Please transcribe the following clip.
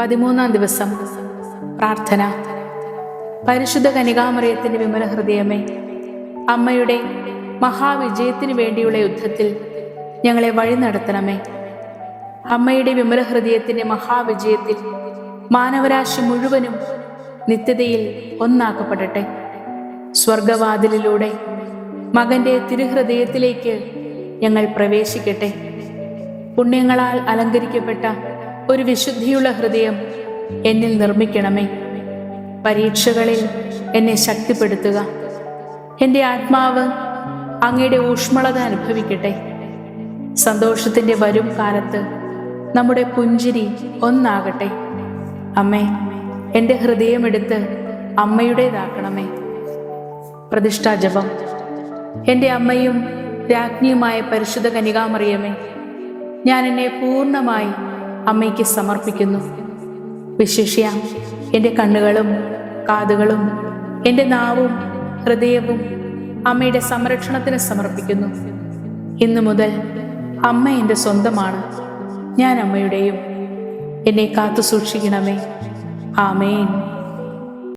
പതിമൂന്നാം ദിവസം. പ്രാർത്ഥന. പരിശുദ്ധ കനികാമറിയത്തിന്റെ വിമല ഹൃദയമേ അമ്മയുടെ മഹാവിജയത്തിന് വേണ്ടിയുള്ള യുദ്ധത്തിൽ ഞങ്ങളെ വഴി നടത്തണമേ. അമ്മയുടെ വിമല ഹൃദയത്തിന്റെ മഹാവിജയത്തിൽ മാനവരാശി മുഴുവനും നിത്യതയിൽ ഒന്നാക്കപ്പെടട്ടെ. സ്വർഗവാതിലിലൂടെ മകന്റെ തിരുഹൃദയത്തിലേക്ക് ഞങ്ങൾ പ്രവേശിക്കട്ടെ. പുണ്യങ്ങളാൽ അലങ്കരിക്കപ്പെട്ട ഒരു വിശുദ്ധിയുള്ള ഹൃദയം എന്നിൽ നിർമ്മിക്കണമേ. പരീക്ഷകളിൽ എന്നെ ശക്തിപ്പെടുത്തുക. എന്റെ ആത്മാവ് അങ്ങയുടെ ഊഷ്മളത അനുഭവിക്കട്ടെ. സന്തോഷത്തിന്റെ വരും കാലത്ത് നമ്മുടെ പുഞ്ചിരി ഒന്നാകട്ടെ. അമ്മേ എന്റെ ഹൃദയമെടുത്ത് അമ്മയുടേതാക്കണമേ. പ്രതിഷ്ഠാജപം എന്റെ അമ്മയും രാജ്ഞിയുമായ പരിശുദ്ധ കനികാമറിയമേ ഞാൻ എന്നെ പൂർണമായി അമ്മയ്ക്ക് സമർപ്പിക്കുന്നു. വിശിഷ്യ എന്റെ കണ്ണുകളും കാതുകളും എന്റെ നാവും ഹൃദയവും അമ്മയുടെ സംരക്ഷണത്തിന് സമർപ്പിക്കുന്നു. ഇന്നു മുതൽ അമ്മ എന്റെ സ്വന്തമാണ് ഞാൻ അമ്മയുടെയും. എന്നെ കാത്തു സൂക്ഷിക്കണമേ ആമേൻ.